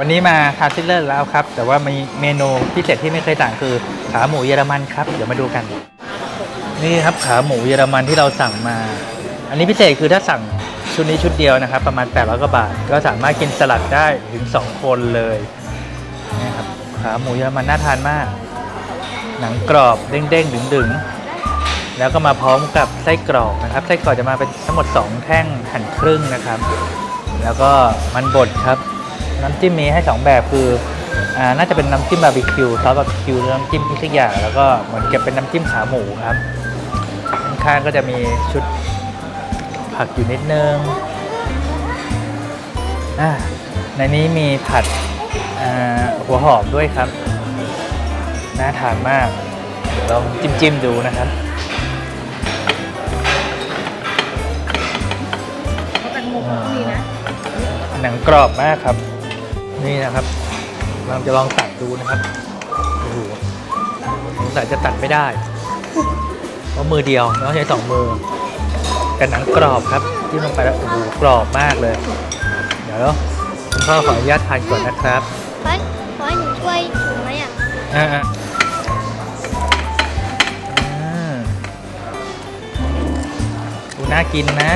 วันนี้มาทานซิลเลอร์แล้วครับ แต่ว่ามีเมนูพิเศษที่ไม่เคยสั่งคือขาหมูเยอรมันครับ เดี๋ยวมาดูกัน นี่ครับขาหมูเยอรมันที่เราสั่งมา อันนี้พิเศษคือถ้าสั่งชุดนี้ชุดเดียวนะครับ ประมาณ 800กว่าบาท ก็สามารถกินสลัดได้ถึง 2 คนเลยนี่ครับขาหมูเยอรมันน่าทานมาก หนังกรอบเด้งๆดึงๆ แล้วก็มาพร้อมกับไส้กรอกนะครับไส้กรอกจะมาเป็นทั้งหมด 2 แท่งหั่นครึ่งนะครับ แล้วก็มันบดครับ น้ำจิ้มมีให้ 2 แบบคืออ่าน่าจะเป็นน้ำจิ้มบาร์บีคิวซอสบาร์บีคิวหรือน้ำจิ้มพิซซ่อย่างแล้วก็เหมือนกับเป็นน้ำจิ้มขาหมูครับข้างๆก็จะมีชุดผักอยู่นิดนึงอ่าในนี้มีผัดอ่าหัวหอมด้วยครับ น่าทานมาก เดี๋ยวลองจิ้มๆดูนะครับแตงโมก็มีนะหนังกรอบมากครับ นี่นะครับเราจะลองตัดดูนะครับโอ้โหสงสัยจะตัดไม่ได้ เพราะมือเดียวต้องใช้สองมือกับหนังกรอบครับที่ลงไปแล้วโอ้โหกรอบมากเลย เดี๋ยวคุณพ่อขออนุญาตทานก่อนนะครับขอขอให้หนูช่วยถูกไหมอะอ่าอ่าอ่าดูน่ากินนะ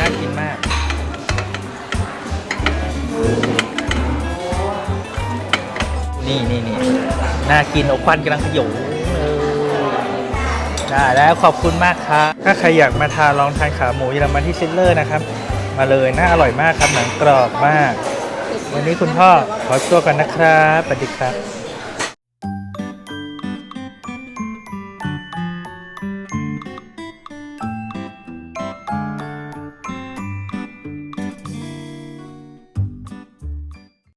น่ากินมาก นี่นี่นี่น่ากินอกควันกำลังขยงเออได้แล้วขอบคุณมากครับ ถ้าใครอยากมาทานลองทานขาหมูเยอรมันที่ซิลเลอร์นะครับ มาเลยน่าอร่อยมากครับหนังกรอบมาก วันนี้คุณพ่อขอตัวกันนะครับสวัสดีครับ